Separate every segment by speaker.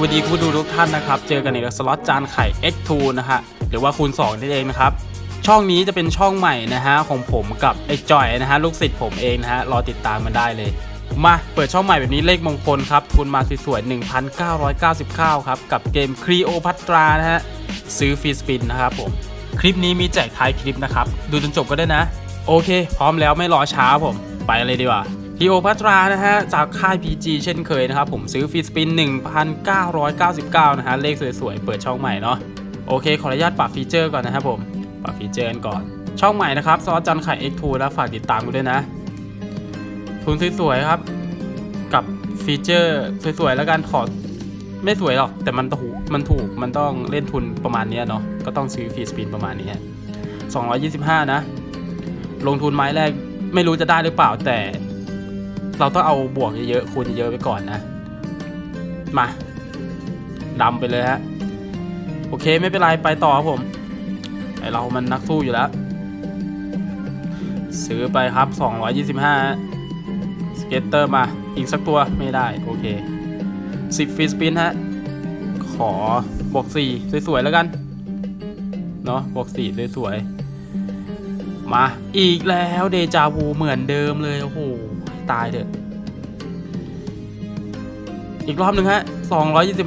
Speaker 1: วัสดีคุณผู้ดูทุกท่านนะครับ เจอกันในสล็อตจานไข่ X2 นะฮะหรือว่าคูณ2นั่เองนะครับ ช่องนี้จะเป็นช่องใหม่นะฮะของผมกับไอ้จอยนะฮะลูกศิษย์ผมเองนะฮะรอติดตามมันได้เลย มาเปิดช่องใหม่แบบนี้เลขมงคลครับทุนมาสวยๆ1,999 ครับ กับเกมครีโอพัตรานะฮะซื้อฟรีสปินนะครับผม คลิปนี้มีแจกท้ายคลิปนะครับ ดูจนจบก็ได้นะ โอเค พร้อมแล้วไม่รอช้าผม ไปเลยดีกว่า ฮีโอพัตรานะฮะจากค่าย PG เช่นเคยนะครับ ผมซื้อฟีสปิน 1,999 นะฮะ เลขสวยๆ เปิดช่องใหม่เนาะโอเค ขออนุญาตปรับฟีเจอร์ก่อนนะครับผมปรับฟีเจอร์กันก่อน ช่องใหม่นะครับซอสจันไข่ X2 แล้วฝากติดตามกูด้วยนะ ทุนสวยๆครับ กับฟีเจอร์สวยๆแล้วกันขอไม่สวยหรอก แต่มันถูกมันถูกมันต้องเล่นทุนประมาณนี้เนาะก็ต้องซื้อฟีสปินประมาณนี้225 นะ ลงทุนไม้แรกไม่รู้จะได้หรือเปล่าแต่ เราต้องเอาบวกเยอะๆคูณเยอะๆไปก่อนนะ มาดำไปเลยฮะ โอเคไม่เป็นไร ไปต่อครับผมไอเรามันนักสู้อยู่แล้ว ซื้อไปครับ 225 สเก็ตเตอร์มา อีกสักตัวไม่ได้ โอเค 10 ฟรีสปินฮะ ขอบวก4สวยๆแล้วกัน เนาะบวก4สวยๆมาอีกแล้วเดจาวูเหมือนเดิมเลย โอ้โห ตายเถอะ อีกรอบหนึ่งฮะ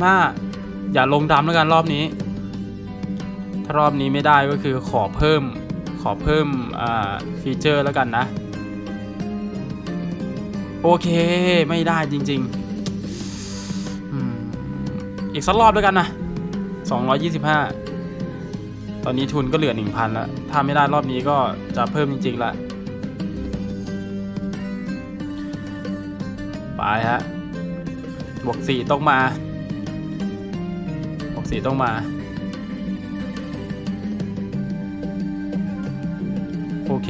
Speaker 1: 225 อย่าลงดำแล้วกันรอบนี้ ถ้ารอบนี้ไม่ได้ก็คือขอเพิ่ม ขอเพิ่มฟีเจอร์แล้วกันนะ โอเค ไม่ได้จริงๆ อีกสักรอบแล้วกันนะ 225 ตอนนี้ทุนก็เหลือ 1,000แล้วถ้าไม่ได้รอบนี้ก็จะเพิ่มจริงๆละ ไปฮะบวกสี่ต้องมาบวกสี่ต้องมาโอเค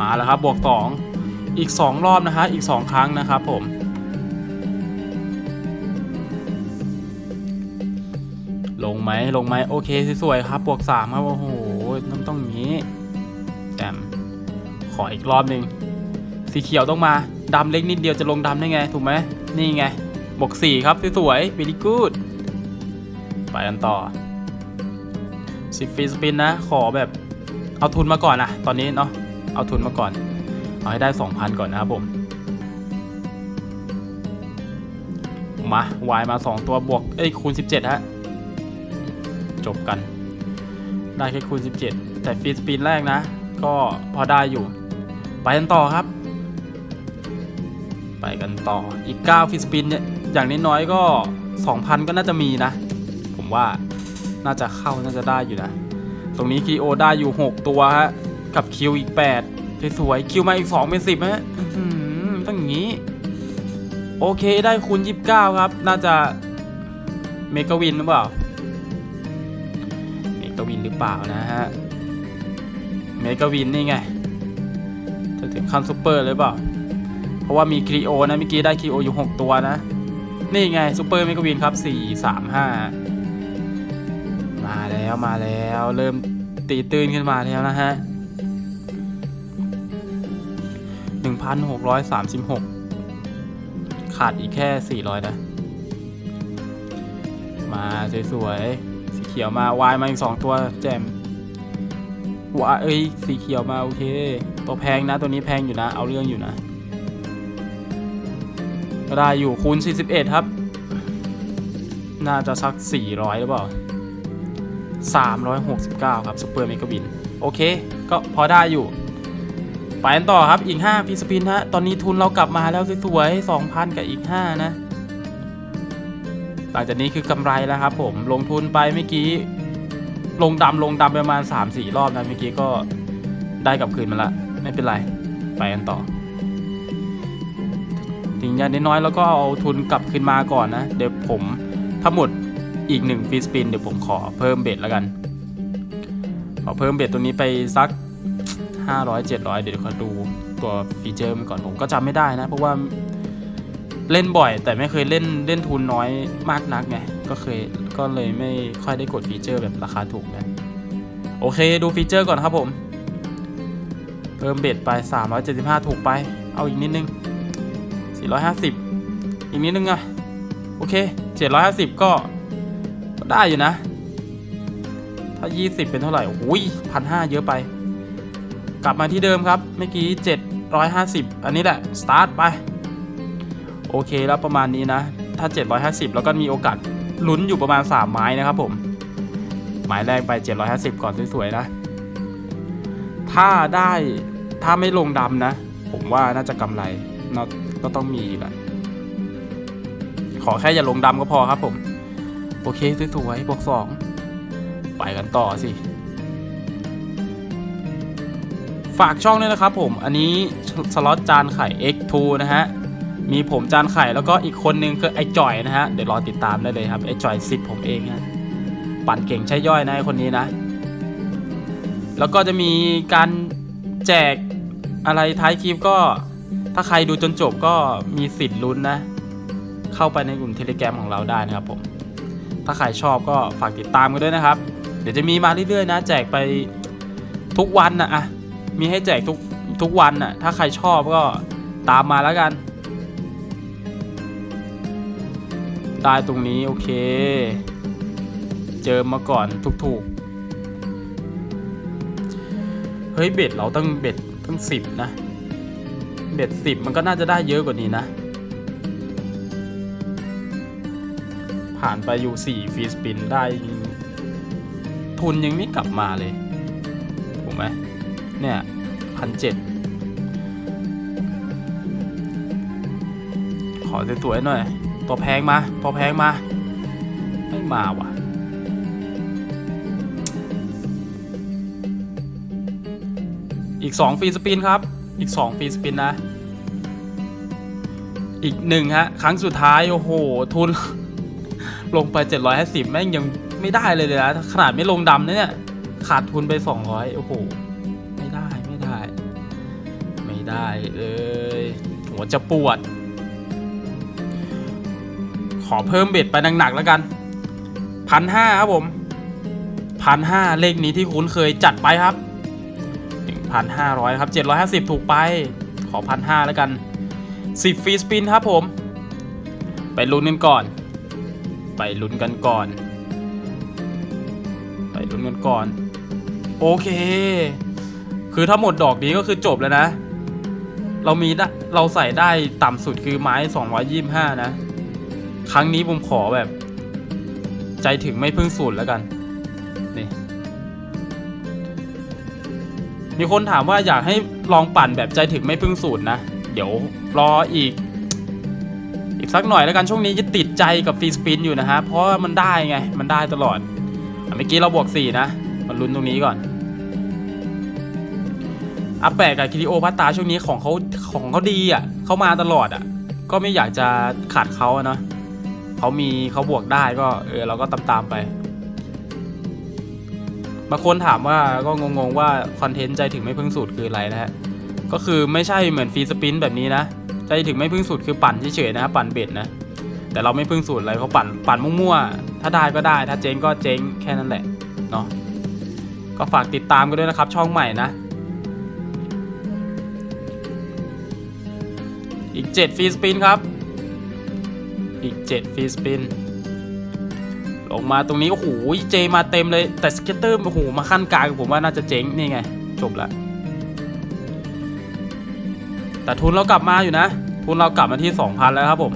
Speaker 1: มาแล้วครับบวกสองอีกสองรอบนะฮะอีกสองครั้งนะครับผมลงไหมลงไหมโอเคสวยๆครับบวกสามครับโอ้โหต้องต้องอย่างนี้แจมขออีกรอบหนึ่งสีเขียวต้องมา ดำเล็กนิดเดียวจะลงดำได้ไง ถูกไหมนี่ไงบวกสี่ครับสวยๆ very good ไปกันต่อสิฟรีสปินนะ ขอแบบเอาทุนมาก่อนนะตอนนี้เนาะเอาทุนมาก่อน เอาให้ได้ 2,000 ก่อนนะครับผม มาวายมา 2 ตัวบวก เอ้ยคูณ 17 ฮะ จบกัน ได้แค่คูณ 17 แต่ฟรีสปินแรกนะ ก็พอได้อยู่ ไปกันต่อครับ กันต่ออีก 9 ฟิสปินเนี่ยอย่างน้อยๆก็ 2,000 ก็น่าจะมีนะ ผมว่าน่าจะเข้าน่าจะได้อยู่นะ ตรงนี้คีโอได้อยู่ 6 ตัวฮะ กับคิวอีก 8 สวยๆคิวมาอีก 2 เป็น10ฮะต้องอย่างนี้ โอเคได้คูณ 29 ครับ น่าจะเมกาวินหรือเปล่าเมกาวินหรือเปล่านะฮะเมกาวินนี่ไง จะถึงขั้นซูเปอร์เลยเปล่า ราะว่ามีครีโอนะเมื่อกี้ได้ครีโออยู่ 6 ตัวนะ นี่ไงซูเปอร์เมกาวินครับ 4 3 5 มาแล้วมาแล้วเริ่มตีตื้นขึ้นมาแล้วนะฮะ 1,636 ขาดอีกแค่ 400 นะ มาสวยๆ สีเขียวมาวายมาอีก 2 ตัวแจมวายเอ้ย สีเขียวมา โอเค ตัวแพงนะ ตัวนี้แพงอยู่นะ เอาเรื่องอยู่นะ ก็ได้อยู่คูณ 41 ครับ น่าจะสัก 400 หรือเปล่า 369 ครับซูเปอร์เมกาบิน โอเค ก็พอได้อยู่ ไปกันต่อครับอีก5ฟีสปินฮะ ตอนนี้ทุนเรากลับมาแล้วสวยๆ2,000 กับอีก 5 นะ หลังจากนี้คือกำไรแล้วครับผมลงทุนไปเมื่อกี้ ลงดำลงดำประมาณ 3-4 รอบนะเมื่อกี้ก็ได้กลับคืนมาละ ไม่เป็นไร ไปกันต่อ ถึงอย่างน้อยๆแล้วก็เอาทุนกลับคืนมาก่อนนะ เดี๋ยวผมถ้าหมดอีกหนึ่งฟรีสปินเดี๋ยวผมขอเพิ่มเบ็ดแล้วกัน ขอเพิ่มเบ็ดตัวนี้ไปสัก 500 700 เดี๋ยวขอดูตัวฟีเจอร์มันก่อนผมก็จำไม่ได้นะ เพราะว่าเล่นบ่อย แต่ไม่เคยเล่นเล่นทุนน้อยมากนักไงก็เคยก็เลยไม่ค่อยได้กดฟีเจอร์แบบราคาถูกนะโอเคดูฟีเจอร์ก่อนครับผม เพิ่มเบ็ดไป 375 ถูกไป เอาอีกนิดนึง 450 อีกนิดนึงอะโอเค 750ก็ก็ได้อยู่นะ ถ้า 20 เป็นเท่าไหร่โอ้ยพันห้าเยอะไป กลับมาที่เดิมครับ เมื่อกี้ 750 อันนี้แหละ สตาร์ทไป โอเคแล้วประมาณนี้นะ ถ้า 750 แล้วก็มีโอกาสลุ้นอยู่ประมาณ 3 ไม้นะครับผม หมายแรกไป 750 ก่อนสวยๆนะ ถ้าได้ถ้าไม่ลงดำนะ ผมว่าน่าจะกำไรน่า ก็ต้องมีแหละขอแค่อย่าลงดำก็พอครับผม โอเคสวยๆบวกสองไปกันต่อสิฝากช่องด้วยนะครับผมอันนี้สล็อตจานไข่ X2 นะฮะมีผมจานไข่แล้วก็อีกคนนึงคือไอ้จ่อยนะฮะเดี๋ยวรอติดตามได้เลยครับไอ้จ่อยสิทธิ์ผมเองฮะปั่นเก่งใช่ย่อยนะไอ้คนนี้นะ แล้วก็จะมีการแจกอะไรท้ายคลิปก็ ถ้าใครดูจนจบก็มีสิทธิ์ลุ้นนะ เข้าไปในกลุ่มเทเลแกรมของเราได้นะครับผม ถ้าใครชอบก็ฝากติดตามกันด้วยนะครับ เดี๋ยวจะมีมาเรื่อยๆนะ แจกไปทุกวันนะอะมีให้แจกทุกทุกวันน่ะถ้าใครชอบก็ตามมาแล้วกัน ได้ตรงนี้โอเค เจอมาก่อนถูกๆ เฮ้ยเบ็ดเราตั้งเบ็ดตั้งสิบนะ เบ็ดสิบมันก็น่าจะได้เยอะกว่านี้นะ ผ่านไปอยู่สี่ฟีสปินได้ ทุนยังไม่กลับมาเลยถูกไหมเนี่ยพันเจ็ดขอสวยๆหน่อย ตัวแพงมา ตัวแพงมา ไม่มาว่ะอีก 2 ฟรีสปินครับ อีก 2 ฟรีสปินนะ อีกหนึ่งฮะ ครั้งสุดท้าย โอ้โห ทุน ลงไป 750 แม่งยังไม่ได้เลยเลยนะ ขนาดไม่ลงดำนะเนี่ย ขาดทุนไป 200 โอ้โห ไม่ได้ไม่ได้ ไม่ได้เลยหัวจะปวด ขอเพิ่มเบ็ดไปหนักๆแล้วกันพันห้าครับผมพันห้าเลขนี้ที่คุ้นเคยจัดไปครับ หนึ่งพันห้าร้อยครับเจ็ดร้อยห้าสิบถูกไป ขอพันห้าแล้วกันสิบฟรีสปินครับผม ไปลุ้นกันก่อน ไปลุ้นกันก่อน ไปลุ้นกันก่อน โอเค คือถ้าหมดดอกนี้ก็คือจบแล้วนะ เรามีเราใส่ได้ต่ำสุดคือไม้ 225 นะ ครั้งนี้ผมขอแบบ ใจถึงไม่พึ่งสูตรแล้วกัน นี่ มีคนถามว่าอยากให้ลองปั่นแบบใจถึงไม่พึ่งสูตรนะ เดี๋ยวรออีก อีกสักหน่อยแล้วกันช่วงนี้จะติดใจกับฟรีสปินอยู่นะฮะ เพราะมันได้ไง มันได้ตลอดเมื่อกี้เราบวก 4 นะมาลุ้นตรงนี้ก่อนอาแปะกับคิริโอพัตตาช่วงนี้ของเขาของเขาดีอะเขามาตลอดอะ ก็ไม่อยากจะขาดเขาเนาะเขามีเขาบวกได้ก็เออเราก็ตามตามๆไป บางคนถามว่าก็งงๆว่าคอนเทนต์ใจถึงไม่พึ่งสูตรคืออะไรนะฮะ ก็คือไม่ใช่เหมือนฟรีสปินแบบนี้นะ ใจถึงไม่พึ่งสูตรคือปั่นเฉยๆนะปั่นเบ็ดนะ แต่เราไม่พึ่งสูตรอะไรเขาปั่นปั่นมั่วๆ ถ้าได้ก็ได้ ถ้าเจ๊งก็เจ๊งแค่นั้นแหละเนาะ ก็ฝากติดตามกันด้วยนะครับช่องใหม่นะ อีก7ฟรีสปินครับ อีก7ฟรีสปิน ลงมาตรงนี้ โอ้โห เจมาเต็มเลย แต่สเก็ตเตอร์ โอ้โห มาขั้นกลางผมว่าน่าจะเจ๊ง นี่ไง จบละ แต่ทุนเรากลับมาอยู่นะ ทุนเรากลับมาที่ 2,000 แล้วครับผม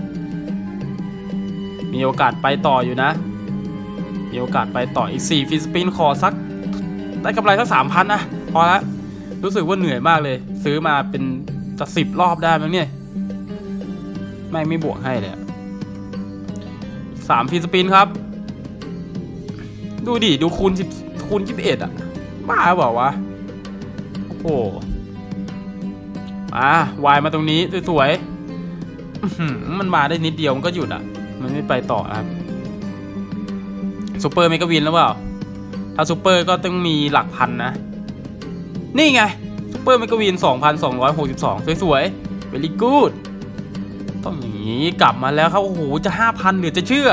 Speaker 1: มีโอกาสไปต่ออยู่นะ มีโอกาสไปต่ออีก 4ฟรีสปินขอสัก ได้กำไรสัก3,000นะ พอละ รู้สึกว่าเหนื่อยมากเลย ซื้อมาเป็นจะสิบรอบได้มั้งเนี่ย แม่งไม่บวกให้เลยสามฟรีสปินครับ ดูดิ ดูคูณสิบคูณยี่สิบเอ็ดอะ บ้าเปล่าวะ โอ้โหมาวายมาตรงนี้ สวยๆมันมาได้นิดเดียวมันก็หยุดอะ มันไม่ไปต่อครับซูเปอร์เมกะวินแล้วเปล่า ถ้าซูเปอร์ก็ต้องมีหลักพันนะ นี่ไงซูเปอร์เมกะวินสองพันสองร้อยหกสิบสองสวยๆ very good ต้องอย่างนี้กลับมาแล้วครับ โอ้โห จะห้าพันเหลือจะเชื่อ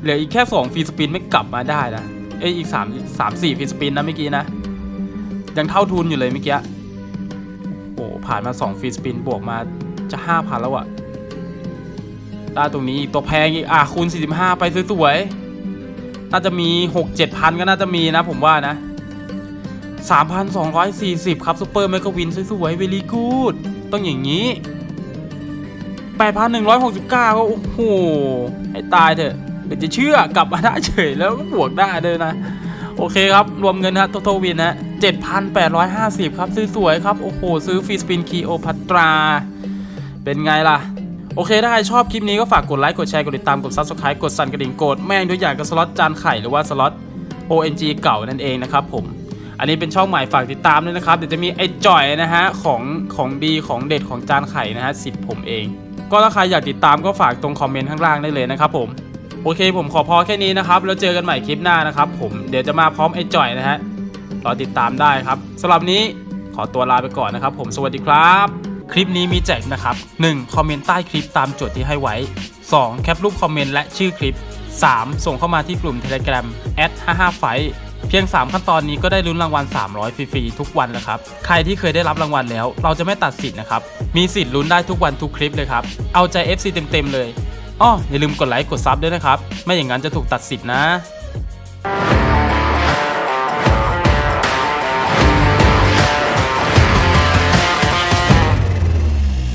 Speaker 1: เหลืออีกแค่สองฟรีสปินไม่กลับมาได้นะเอ้ยอีกสามสามสี่ฟรีสปินนะเมื่อกี้นะ ยังเท่าทุนอยู่เลยเมื่อกี้โอ้โหผ่านมาสองฟรีสปินบวกมาจะห้าพันแล้วอะได้ตรงนี้อีกตัวแพงอีกอะคูณ 45 ไปสวยๆน่าจะมี 6 7พันก็น่าจะมีนะผมว่านะ 3,240 ครับซูเปอร์เมกะวินสวยๆเวลีกูดต้องอย่างนี้ 8,169ก็โอ้โห ให้ตายเถอะ เดี๋ยวจะเชื่อกลับมาได้เฉยแล้วก็บวกได้เลยนะ โอเคครับ รวมเงินฮะโตโตวินฮะ7,850 ครับสวยครับ โอ้โห ซื้อฟีสปินคีโอพัตรา เป็นไงล่ะ โอเค ถ้าใครชอบคลิปนี้ก็ฝากกดไลค์ กดแชร์ กดติดตาม กด subscribe กดสั่นกระดิ่งกดแม่งตัวอย่างกับสล็อตจานไข่หรือว่าสล็อต ONG เก่านั่นเองนะครับผมอันนี้เป็นช่องใหม่ฝากติดตามด้วยนะครับ เดี๋ยวจะมีไอ้จ่อยนะฮะของของดีของเด็ดของจานไข่นะฮะสิทธิ์ผมเอง ก็ถ้าใครอยากติดตามก็ฝากตรงคอมเมนต์ข้างล่างได้เลยนะครับผม โอเคผมขอพอแค่นี้นะครับ แล้วเจอกันใหม่คลิปหน้านะครับ ผมเดี๋ยวจะมาพร้อมไอ้จ่อยนะฮะรอติดตามได้ครับสำหรับนี้ขอตัวลาไปก่อนนะครับ ผมสวัสดีครับ คลิปนี้มีแจกนะครับ 1. คอมเมนต์ใต้คลิปตามโจทย์ที่ให้ไว้ 2. แคปรูปคอมเมนต์และชื่อคลิป 3. ส่งเข้ามาที่กลุ่ม Telegram แอด55ไฟเพียง 3 ขั้นตอนนี้ก็ได้ลุ้นรางวัล 300 ฟรีๆทุกวันแล้วครับ ใครที่เคยได้รับรางวัลแล้ว เราจะไม่ตัดสิทธิ์นะครับ มีสิทธิ์ลุ้นได้ทุกวันทุกคลิปเลยครับ เอาใจ FC เต็มๆเลย อ้ออย่าลืมกดไลค์กดซับด้วยนะครับ ไม่อย่างนั้นจะถูกตัดสิทธินะ